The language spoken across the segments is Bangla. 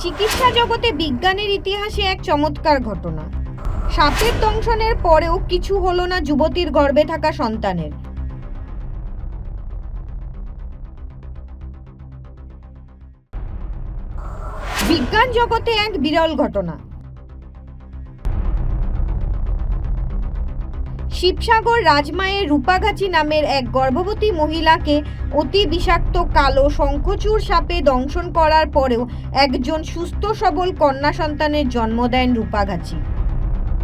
চিকিৎসা জগতে বিজ্ঞানের ইতিহাসে এক চমৎকার ঘটনা। সাপের দংশনের পরেও কিছু হলো না যুবতীর গর্ভে থাকা সন্তানের। বিজ্ঞান জগতে এক বিরল ঘটনা। শিবসাগর রাজমায়ের রূপাগাছি নামের এক গর্ভবতী মহিলাকে অতি বিষাক্ত কালো শঙ্খচূড় সাপে দংশন করার পরেও একজন সুস্থ সবল কন্যা সন্তানের জন্ম দেন রূপাগাছি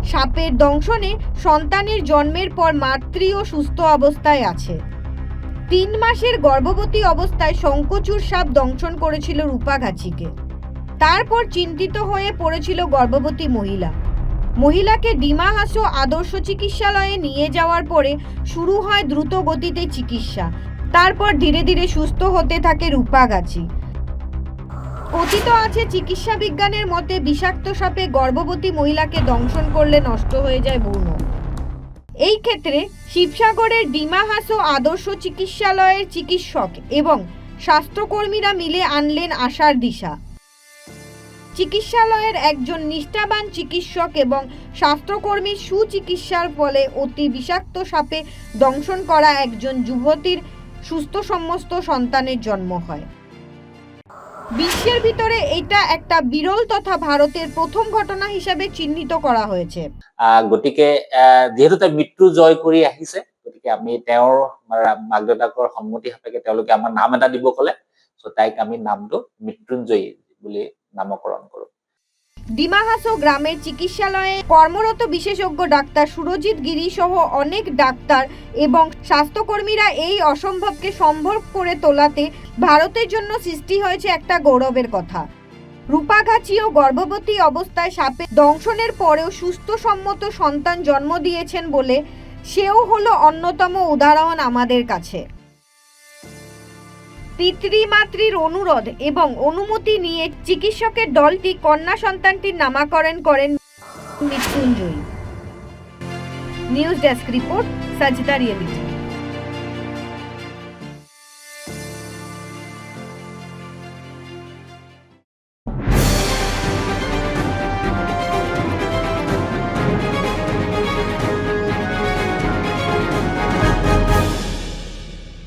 সাপের দংশনে সন্তানের জন্মের পর মাতৃও সুস্থ অবস্থায় আছে। তিন মাসের গর্ভবতী অবস্থায় শঙ্খচূড় সাপ দংশন করেছিল রূপাগাছিকে তারপর চিন্তিত হয়ে পড়েছিল গর্ভবতী মহিলা। মহিলাকে ডিমা হাসো আদর্শ চিকিৎসালয়ে নিয়ে যাওয়ার পরে শুরু হয় দ্রুত গতিতে চিকিৎসা। তারপর ধীরে ধীরে সুস্থ হতে থাকে রূপাগাছি কথিত আছে, চিকিৎসা বিজ্ঞানের মতে বিষাক্ত সাপে গর্ভবতী মহিলাকে দংশন করলে নষ্ট হয়ে যায় ভ্রূণ। এই ক্ষেত্রে শিবসাগরের ডিমা হাসো আদর্শ চিকিৎসালয়ের চিকিৎসক এবং স্বাস্থ্যকর্মীরা মিলে আনলেন আশার দিশা। চিকিৎসালয়ের একজন নিষ্ঠাবান চিকিৎসক এবং স্বাস্থ্যকর্মীর সুচিকিৎসার ফলে অতি বিষাক্ত সাপে দংশন করা একজন যুবতীর সুস্থ সমস্ত সন্তানের জন্ম হয়। বিশ্বের ভিতরে এটা একটা বিরল তথা ভারতের প্ৰথম ঘটনা হিসাবে চিহ্নিত করা হয়েছে। গতিকে যিহেতু তাই মৃত্যু জয় কৰি আহিছে, গতিকে আমি তেওঁৰ মাক দেউতাকৰ সন্মতি সাপেক্ষে তেওঁলোকে আমাৰ নাম এটা দিব ক'লে, চ' তাইক আমি নামটো মৃত্যুঞ্জয়ী বুলি নামকৰণ কৰো ডিমাহাসো গ্রামের চিকিৎসালয়ে কর্মরত বিশেষজ্ঞ ডাক্তার সুরজিৎ গিরি সহ অনেক ডাক্তার এবং স্বাস্থ্যকর্মীরা এই অসম্ভবকে সম্ভব করে তোলাতে ভারতের জন্য সৃষ্টি হয়েছে একটা গৌরবের কথা। রূপাগাছিও গর্ভবতী অবস্থায় সাপে দংশনের পরেও সুস্থ সম্মত সন্তান জন্ম দিয়েছেন বলে সেও হলো অন্যতম উদাহরণ আমাদের কাছে। পিতৃমাতৃর অনুরোধ এবং অনুমতি নিয়ে চিকিৎসকের দলটি কন্যা সন্তানটির নামাকরণ করেন। Mrityunjayi. News desk report, Sajda reality